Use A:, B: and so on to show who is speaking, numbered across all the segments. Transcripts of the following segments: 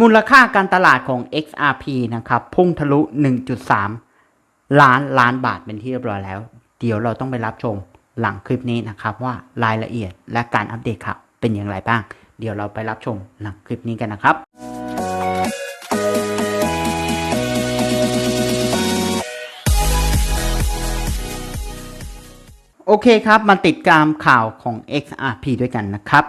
A: มูลค่าการตลาดของ XRP นะครับ พุ่งทะลุ 1.3 ล้านล้านบาทเป็นที่เรียบร้อยแล้ว เดี๋ยวเราต้องไปรับชมหลังคลิปนี้นะครับ ว่ารายละเอียดและการอัปเดตข่าวเป็นอย่างไรบ้าง เดี๋ยวเราไปรับชมหลังคลิปนี้กันนะครับโอเคครับ มาติดตามข่าวของ XRP ด้วยกันนะครับ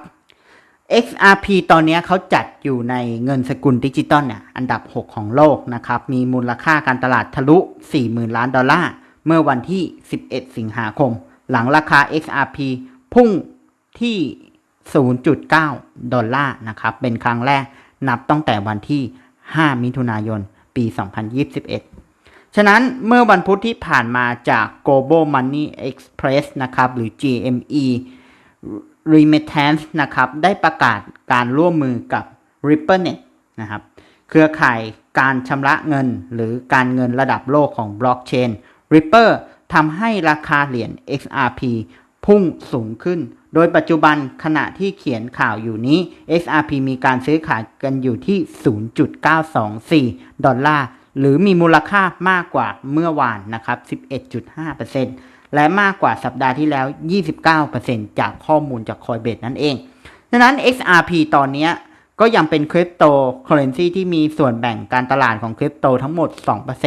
A: XRP ตอนนี้เขาจัดอยู่ในเงินสกุลดิจิตอลเนี่ยอันดับ 6 ของโลกนะครับ มีมูลค่าการตลาดทะลุ 40,000 ล้านดอลลาร์ เมื่อวันที่ 11 สิงหาคม หลังราคา XRP พุ่งที่ 0.9 ดอลลาร์นะครับ เป็นครั้งแรกนับตั้งแต่วันที่ 5 มิถุนายน ปี 2021 ฉะนั้นเมื่อวันพุธที่ผ่านมาจาก Global Money Express นะครับ หรือ GME Remittance นะครับได้ประกาศการร่วมมือกับ RippleNet นะครับเครือข่ายการชำระเงินหรือการเงินระดับโลกของบล็อกเชน Ripple ทำให้ราคาเหรียญ XRP พุ่งสูงขึ้น โดยปัจจุบันขณะที่เขียนข่าวอยู่นี้ XRP มีการซื้อขายกันอยู่ที่ 0.924 ดอลลาร์ หรือมีมูลค่ามากกว่าเมื่อวานนะครับ 11.5% และมากกว่าสัปดาห์ที่แล้ว 29%จากข้อมูลจาก Coinbase นั่นเอง ดังนั้น XRP ตอนนี้ก็ยังเป็นคริปโตเคอเรนซีที่มีส่วนแบ่งการตลาดของคริปโตทั้งหมด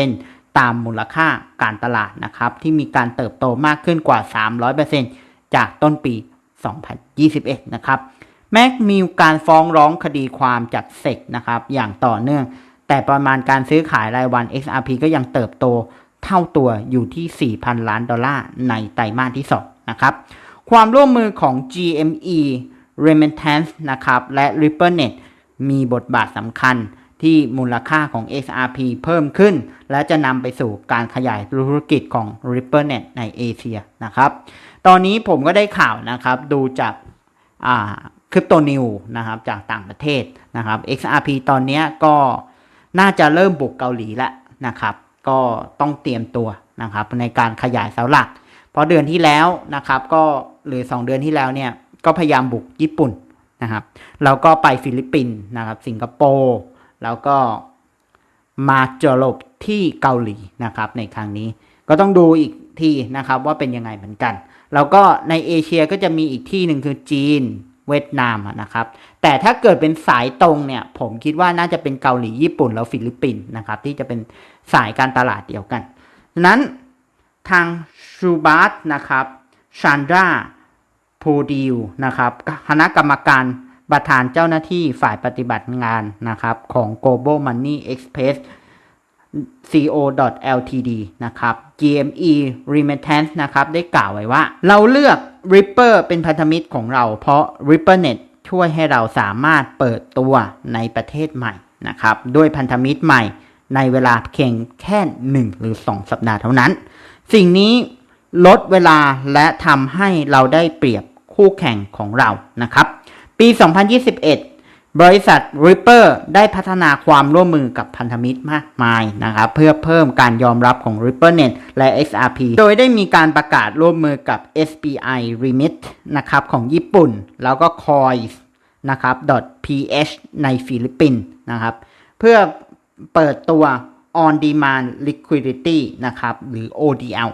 A: 2%ตามมูลค่าการตลาดนะครับ ที่มีการเติบโตมากขึ้นกว่า 300%จากต้นปี 2021 นะครับ แม้มีการฟ้องร้องคดีความจากเซกนะครับ อย่างต่อเนื่อง แต่ประมาณการซื้อขายรายวัน XRP ก็ยังเติบโต เท่าตัวอยู่ที่ 4,000 ล้านดอลลาร์ในไตรมาสที่ 2 นะครับ ความร่วมมือของ GME Remittance นะครับ และ RippleNet มีบทบาทสำคัญที่มูลค่าของ XRP เพิ่มขึ้น และจะนำไปสู่การขยายธุรกิจของ RippleNet ในเอเชียนะครับ ตอนนี้ผมก็ได้ข่าวนะครับดูจากคริปโตนิวนะครับจากต่างประเทศนะครับ XRP ตอนนี้ก็น่าจะเริ่มบุกเกาหลีแล้วนะครับ ก็ต้องเตรียมตัวนะครับในการขยายเสาหลัก เพราะเดือนที่แล้วนะครับก็หรือ 2 เดือนที่แล้วเนี่ยก็พยายามบุกญี่ปุ่นนะครับแล้วก็ไปฟิลิปปินส์นะครับสิงคโปร์แล้วก็มาจรบที่เกาหลีนะครับในครั้งนี้ก็ต้องดูอีกทีนะครับว่าเป็นยังไงเหมือนกัน แล้วก็ในเอเชียก็จะมีอีกที่หนึ่งคือจีน เวียดนามนะครับ แต่ถ้าเกิดเป็นสายตรงเนี่ย ผมคิดว่าน่าจะเป็นเกาหลีญี่ปุ่นแล้วฟิลิปปินส์นะครับ ที่จะเป็นสายการตลาดเดียวกัน นั้นทางชูบาร์ตนะครับชันดราพูดิวนะครับคณะกรรมการประธานเจ้าหน้าที่ฝ่ายปฏิบัติงานนะครับของ Global Money Express co.ltd นะครับ GME Remittance นะครับได้กล่าวไว้ว่า เราเลือก Ripple เป็นพันธมิตรของเราเพราะ RippleNet ช่วยให้เราสามารถเปิดตัวในประเทศใหม่นะครับด้วยพันธมิตรใหม่ในเวลาเพียงแค่ 1 หรือ 2 สัปดาห์เท่านั้น สิ่งนี้ลดเวลาและทำให้เราได้เปรียบคู่แข่งของเรานะครับ ปี 2021 บริษัท Ripple ได้พัฒนาความร่วมมือกับพันธมิตรมากมายนะครับเพื่อเพิ่มการยอมรับของ RippleNet และ XRP โดยได้มีการประกาศร่วมมือกับ SBI Remit นะครับของญี่ปุ่น แล้วก็ Coins นะครับ .ph ในฟิลิปปินส์นะครับเพื่อเปิดตัว On Demand Liquidity นะครับหรือ ODL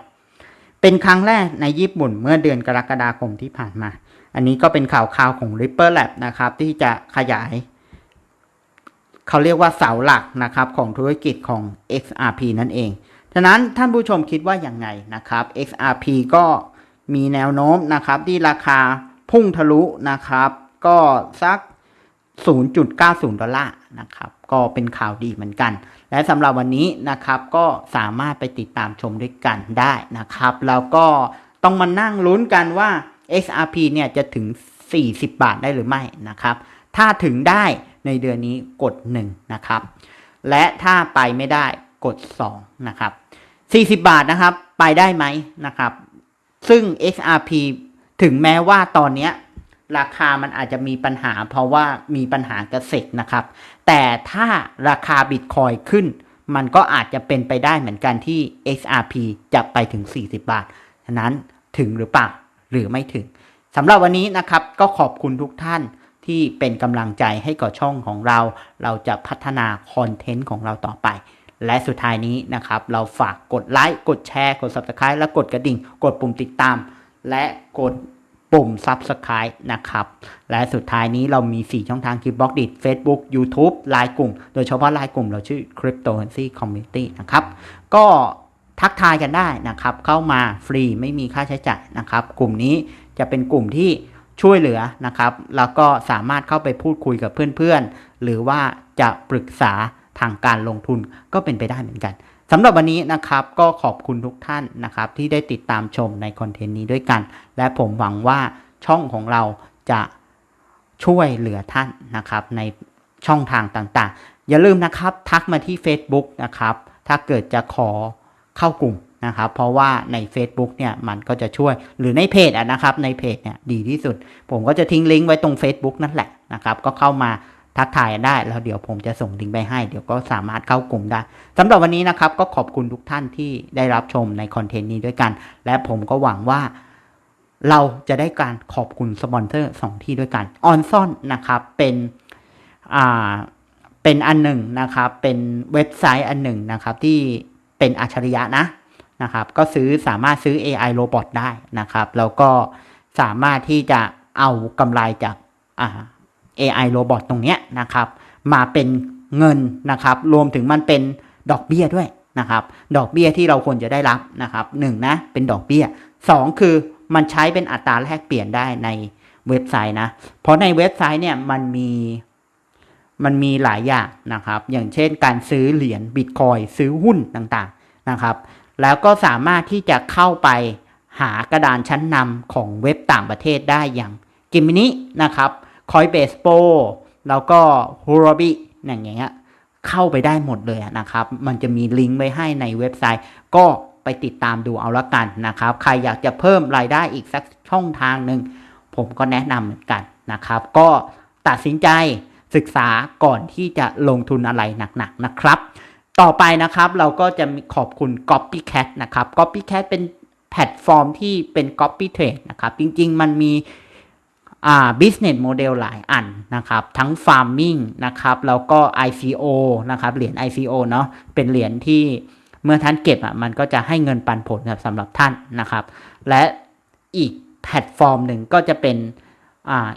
A: เป็นครั้งแรกในญี่ปุ่นเมื่อเดือนกรกฎาคมที่ผ่านมา อันนี้ก็เป็นข่าวข่าวของ Ripple Lab นะครับที่จะขยาย เขาเรียกว่าเสาหลักนะครับของธุรกิจของ XRP นั่นเองฉะนั้นท่านผู้ชมคิดว่าอย่างไงนะครับ XRP ก็มีแนวโน้มนะครับที่ราคาพุ่งทะลุนะครับ ก็สัก 0.90 ดอลลาร์นะครับ ก็เป็นข่าวดีเหมือนกัน และสำหรับวันนี้นะครับก็สามารถไปติดตามชมด้วยกันได้นะครับ แล้วก็ต้องมานั่งลุ้นกันว่า XRP เนี่ยจะถึง 40 บาทได้หรือไม่นะครับ ถ้าถึงได้ในเดือนนี้กด 1 นะครับ และถ้าไปไม่ได้กด 2 นะครับ 40 บาทนะครับ ไปได้ไหมนะครับ ซึ่ง XRP ถึงแม้ว่าตอนนี้ราคามันอาจจะมีปัญหาเพราะว่ามีปัญหากระเสกนะครับ แต่ถ้าราคาบิตคอยขึ้น มันก็อาจจะเป็นไปได้เหมือนกันที่ XRP จะไปถึง 40 บาท ฉะนั้นถึงหรือเปล่า หรือไม่ถึงสำหรับวันนี้นะครับก็ขอบคุณทุกท่านที่เป็นกำลังใจให้กับช่องของเรา เราจะพัฒนาคอนเทนต์ของเราต่อไป และสุดท้ายนี้นะครับ เราฝากกดไลค์กดแชร์ กด Subscribe และกดกระดิ่ง กดปุ่มติดตาม และกดปุ่ม Subscribe นะครับ และสุดท้ายนี้เรามี 4 ช่องทางคือบล็อกดิ Facebook YouTube ไลน์กลุ่ม โดยเฉพาะไลน์กลุ่มเราชื่อ Cryptocurrency Community นะครับ ก็ ทักทายกันได้นะครับ เข้ามาฟรีไม่มีค่าใช้จ่ายนะครับ กลุ่มนี้จะเป็นกลุ่มที่ช่วยเหลือนะครับ แล้วก็สามารถเข้าไปพูดคุยกับเพื่อนๆ หรือว่าจะปรึกษาทางการลงทุนก็เป็นไปได้เหมือนกันสำหรับวันนี้นะครับก็ขอบคุณทุกท่านนะครับ ที่ได้ติดตามชมในคอนเทนต์นี้ด้วยกัน และผมหวังว่าช่องของเราจะช่วยเหลือท่านนะครับในช่องทางต่างๆ อย่าลืมนะครับทักมาที่ Facebook นะครับ ถ้าเกิดจะขอ เข้ากลุ่มนะครับ เพราะว่าใน Facebook เนี่ยมันก็จะช่วยหรือในเพจนะครับ ในเพจเนี่ยดีที่สุด ผมก็จะทิ้งลิงก์ไว้ตรง Facebook นั่นแหละนะครับ ก็เข้ามาทักทายได้แล้วเดี๋ยวผมจะส่งลิงก์ไปให้ เดี๋ยวก็สามารถเข้ากลุ่มได้สำหรับวันนี้นะครับก็ขอบคุณทุกท่านที่ได้รับชมในคอนเทนต์นี้ด้วยกัน และผมก็หวังว่าเราจะได้การขอบคุณสปอนเซอร์สองที่ด้วยกันออนซอนนะครับเป็นอ่าเป็นอันหนึ่งนะครับ เป็นเว็บไซต์อันหนึ่งนะครับที่ เป็นอัจฉริยะนะนะครับ ก็ซื้อสามารถซื้อ AI robot ได้นะครับ แล้วก็สามารถที่จะเอากำไรจากอ่า AI robot ตรงเนี้ยนะครับ มาเป็นเงินนะครับ รวมถึงมันเป็นดอกเบี้ยด้วยนะครับ ดอกเบี้ยที่เราควรจะได้รับนะครับหนึ่งนะเป็นดอกเบี้ยสองคือมันใช้เป็นอัตราแลกเปลี่ยนได้ในเว็บไซต์นะ เพราะในเว็บไซต์เนี่ยมันมี มันมีหลายอย่างนะครับ อย่างเช่นการซื้อเหรียญบิตคอยซื้อหุ้นต่างๆนะครับ แล้วก็สามารถที่จะเข้าไปหากระดานชั้นนำของเว็บต่างประเทศได้อย่างกิมมินินะครับ Coinbase Pro แล้วก็ Huobi อย่างเงี้ยเข้าไปได้หมดเลยนะครับ มันจะมีลิงก์ไว้ให้ในเว็บไซต์ ก็ไปติดตามดูเอาละกันนะครับ ใครอยากจะเพิ่มรายได้อีกสักช่องทางหนึ่ง ผมก็แนะนำเหมือนกันนะครับ ก็ตัดสินใจ ศึกษาก่อนที่จะลงทุนอะไรหนักๆนะครับ ต่อไปนะครับเราก็จะขอบคุณ Copycat นะครับ Copycat เป็นแพลตฟอร์มที่เป็น Copy Trade นะครับ จริงๆมันมีอ่า business model หลายอันนะครับ ทั้ง farming นะครับ แล้วก็ ICO นะครับ เหรียญ ICO เนาะเป็นเหรียญที่เมื่อท่านเก็บอะมันก็จะให้เงินปันผลครับสำหรับท่านนะครับ และอีกแพลตฟอร์มหนึ่งก็จะเป็น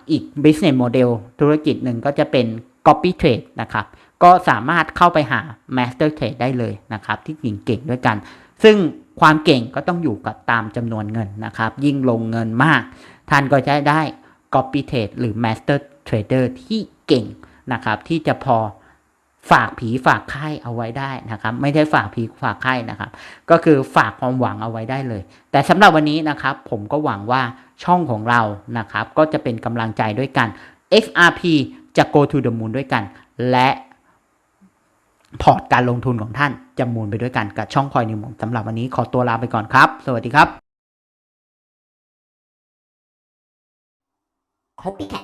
A: อีก business model ธุรกิจหนึ่งก็จะเป็น copy trade นะครับ ก็สามารถเข้าไปหา master trade ได้เลยนะครับ ที่เก่งๆด้วยกัน ซึ่งความเก่งก็ต้องอยู่กับตามจำนวนเงินนะครับ ยิ่งลงเงินมาก ท่านก็จะได้ copy trade หรือ master trader ที่เก่งนะครับ ที่จะพอฝากผีฝากไข้เอาไว้ได้นะครับ ไม่ใช่ฝากผีฝากไข้นะครับ ก็คือฝากความหวังเอาไว้ได้เลย แต่สำหรับวันนี้นะครับ ผมก็หวังว่าช่องของเรานะครับ ก็จะเป็นกำลังใจด้วยกัน XRP จะ go to the moon ด้วยกัน และพอร์ตการลงทุนของท่านจะมูลไปด้วยกันกับช่องคอยนิวมสำหรับวันนี้ขอตัวลาไปก่อนครับ สวัสดีครับ
B: Copycat